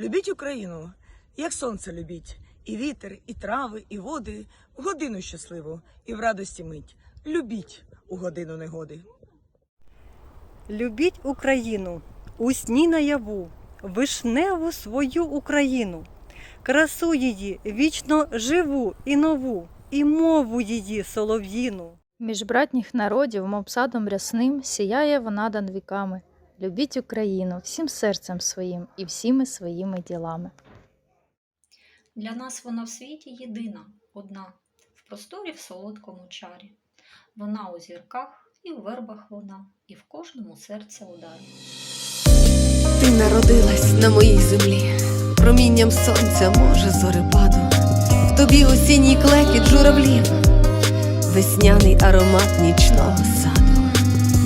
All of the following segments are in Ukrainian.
Любіть Україну, як сонце любіть, і вітер, і трави, і води, в годину щасливу, і в радості мить. Любіть у годину негоди. Любіть Україну, у сні наяву, вишневу свою Україну, красу її вічно живу і нову, і мову її солов'їну. Між братніх народів, мов садом рясним, сіяє вона дан віками. Любіть Україну всім серцем своїм і всіми своїми ділами. Для нас вона в світі єдина, одна, в просторі в солодкому чарі. Вона у зірках, і в вербах вона, і в кожному серце ударі. Ти народилась на моїй землі, промінням сонця, може, зорепаду, в тобі осінній клекіт журавлів, весняний аромат нічного саду.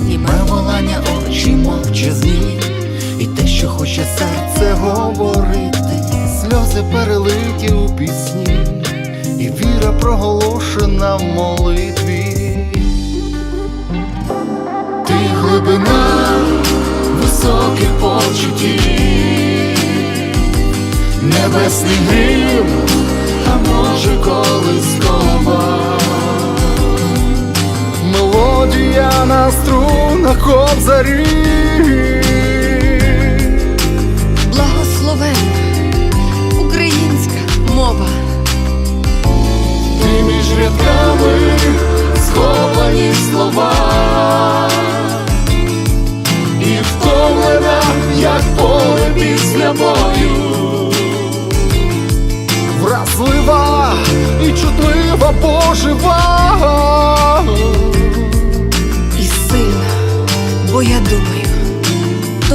Німе волання очі мовчазні, і те, що хоче серце говорити, сльози перелиті у пісні, і віра проголошена в молитві. Ти глибина високих почуттів, небесний грім, а може колискова. Мелодія на кобзарі. Благословенна українська мова. Ти між рядками сховані слова. І втомлена, як поле після бою. Вразлива і чутлива, бо жива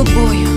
тобою.